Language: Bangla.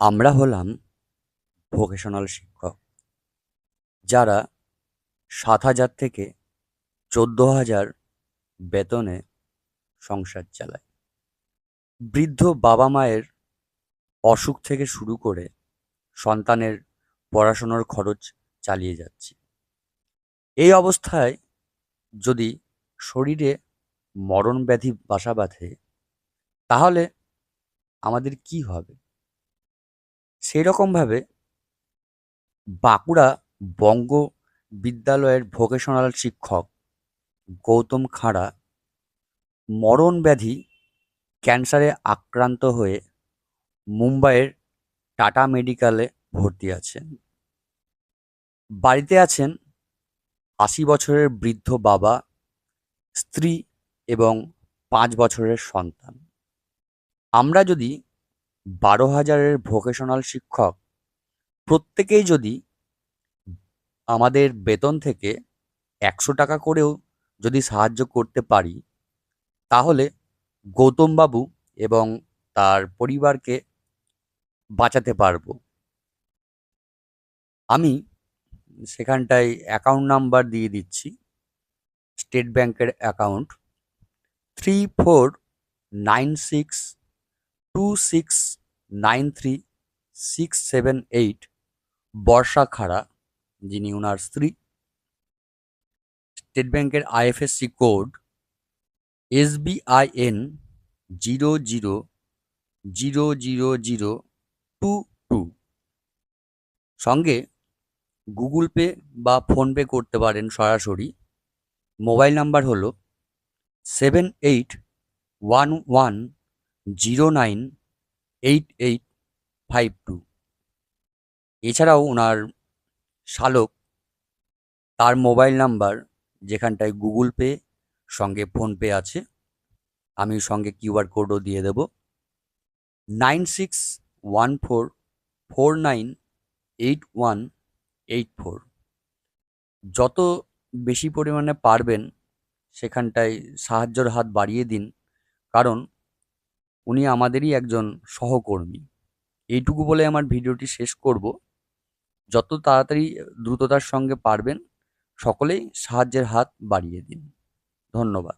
আমরা হলাম ভোকেশনাল শিক্ষক, যারা সাত হাজার থেকে চোদ্দ হাজার বেতনে সংসার চালায়। বৃদ্ধ বাবা মায়ের অসুখ থেকে শুরু করে সন্তানের পড়াশোনার খরচ চালিয়ে যাচ্ছি। এই অবস্থায় যদি শরীরে মরণ ব্যাধি বাসা বাঁধে, তাহলে আমাদের কি হবে? সেই রকমভাবে বাঁকুড়া বঙ্গ বিদ্যালয়ের ভোকেশনাল শিক্ষক গৌতম খাঁড়া মরণ ব্যাধি ক্যান্সারে আক্রান্ত হয়ে মুম্বাইয়ের টাটা মেডিকেলে ভর্তি আছেন। বাড়িতে আছেন আশি বছরের বৃদ্ধ বাবা, স্ত্রী এবং পাঁচ বছরের সন্তান। আমরা যদি বারো হাজারের ভোকেশনাল শিক্ষক প্রত্যেকেই যদি আমাদের বেতন থেকে একশো টাকা করেও যদি সাহায্য করতে পারি, তাহলে গৌতমবাবু এবং তার পরিবারকে বাঁচাতে পারব। আমি সেখানটায় অ্যাকাউন্ট নাম্বার দিয়ে দিচ্ছি স্টেট ব্যাংকের account three four nine six two six nine three six seven eight Barsha Khara যিনি ওনার স্ত্রী। স্টেট ব্যাংকের IFSC code S SBIN zero zero zero zero zero two two. সঙ্গে গুগল পে বা ফোনপে করতে পারেন সরাসরি। মোবাইল নাম্বার হলো seven eight one one zero nine eight eight five two. এছাড়াও ওনার শালক, তার মোবাইল নাম্বার যেখানটায় গুগল পে সঙ্গে ফোনপে আছে, আমি সঙ্গে কিউআর কোডও দিয়ে দেব। Nine six one four four nine eight one eight four. যত বেশি পরিমাণে পারবেন, সেখানটায় সাহায্যর হাত বাড়িয়ে দিন, কারণ উনি আমাদেরই একজন সহকর্মী। এইটুকু বলে আমার ভিডিওটি শেষ করব। যত তাড়াতাড়ি দ্রুততার সঙ্গে পারবেন, সকলেই সাহায্যের হাত বাড়িয়ে দিন। ধন্যবাদ।